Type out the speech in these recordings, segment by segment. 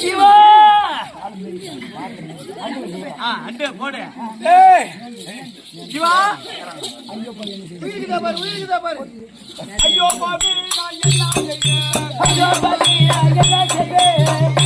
Siva! And போடு. ஏய் சிவா! உயிர்க்குதா பாரு உயிர்க்குதா பாரு. ஐயோ பாபி நான் என்ன செய்வேன்? ஐயோ பாவி நான் என்ன செய்வேன்?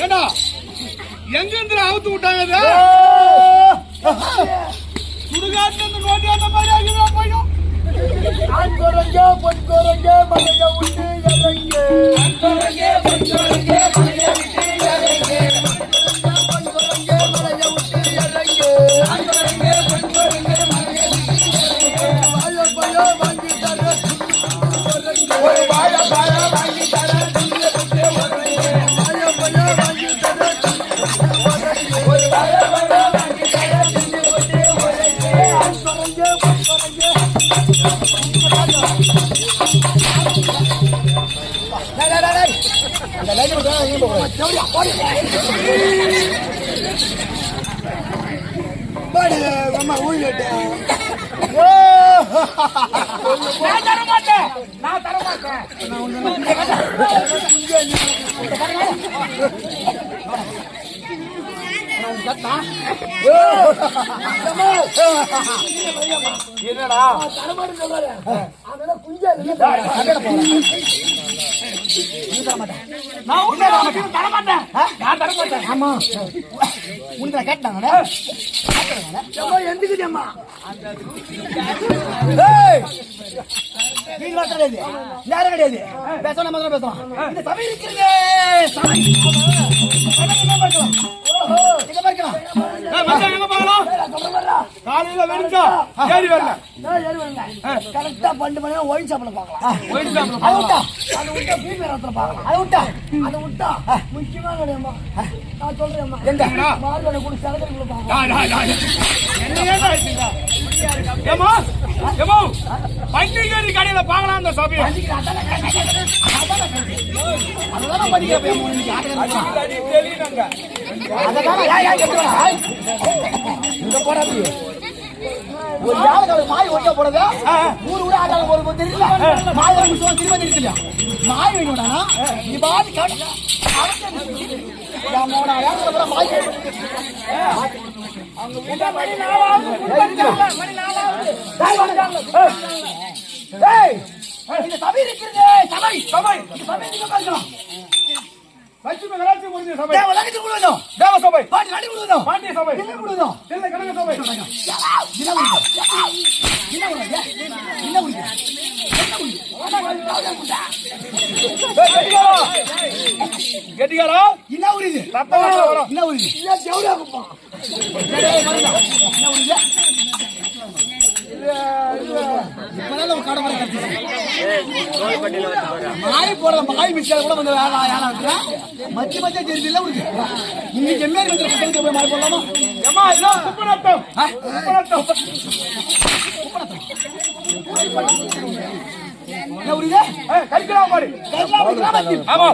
ஏண்டா எங்க இருந்து அவுத்து விட்டாங்க இதை? சுடுகாட்டுல இருந்து போயிடும் பொன் கோரங்க ஆகிடுவா பையன் நான் தர மாட்டேன் நான் தர மாட்டேன் என்னடா நான் தர மாட்டேன் நான் தர மாட்டேன் ஆமா. உங்களை கேட்டாங்க எந்துக்குதேம்மா நீங்க கிடையாது. யாரும் கிடையாது. முதல்ல பேசலாம் இந்த சபை இருக்கிறது சபை பார்க்கலாம். எங்க பார்க்கலாம்? ஏய், மச்சான், எங்க பார்க்கலாம்? காலையில வெடிச்சா ஏறி வரல. கரெக்டா பன்னெண்டு மணி ஒயின் ஷாப்ல பார்க்கலாம். ஒயின் ஷாப்ல அதை விட்டா அதை விட்டா பீபி இடத்துல பார்க்கலாம். அதை விட்டா அதை விட்டா முக்கியமான கிடையாமா நான் சொல்றேன் எங்கடா? மார்கழி கூட பார்க்கலாம். என்ன வச்சீங்க? ஏம்மா? பண்டிகை கடையில பார்க்கலாம் அந்த சபையை ஒரு யாருக்கு மாய் ஒட்டியா போடுறது ஊரு ஊரா ஆட்டாள போறது தெரியல மாய் திரும்ப தெரியல மாய் வேணும்டா நீ இந்த சபை இருக்கிறது சபை சபை இந்த சபை நீங்க பார்க்கலாம் லட்சுமி கலாச்சி முடிஞ்ச சபை தேவ லகத்து கொடுவோம் தேவ சபை பாட்டி நடி கொடுவோம் பாண்டிய சபை என்ன கொடுவோம் தில்லை கனக சபை என்ன உனக்கு? என்ன உனக்கு? என்ன உனக்கு? ஏய், கெட்டிக்காரா. என்ன உரிது? ரத்தம் வரும். என்ன உரிது? டேய், மறந்தா. என்ன உரிது? இப்பதான் நம்ம கடை மாதிரி கட்டிச்சு. மாய் போடுற மாய் மிக்சர் கூட வந்து வேலை வேலை உனக்கு இன்னைக்கு போய் மாய் போடலாமா இதான் உப்பு? உப்பு. என்ன பாரு. ஆமா.